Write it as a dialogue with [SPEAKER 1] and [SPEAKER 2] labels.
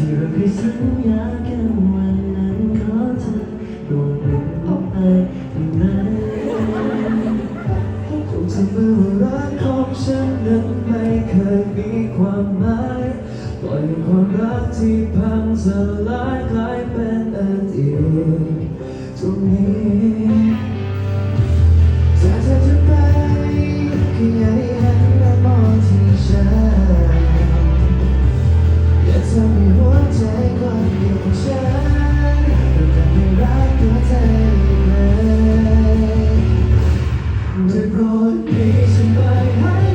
[SPEAKER 1] ที่เราเคยสัญญากันวันนั้นขอเธอดวงดวงไปที่ไหนคงจะเมื่อรักของฉันนั้นไม่เคยมีความหมายปล่อยความรักที่พังสลายกลาย would be somebody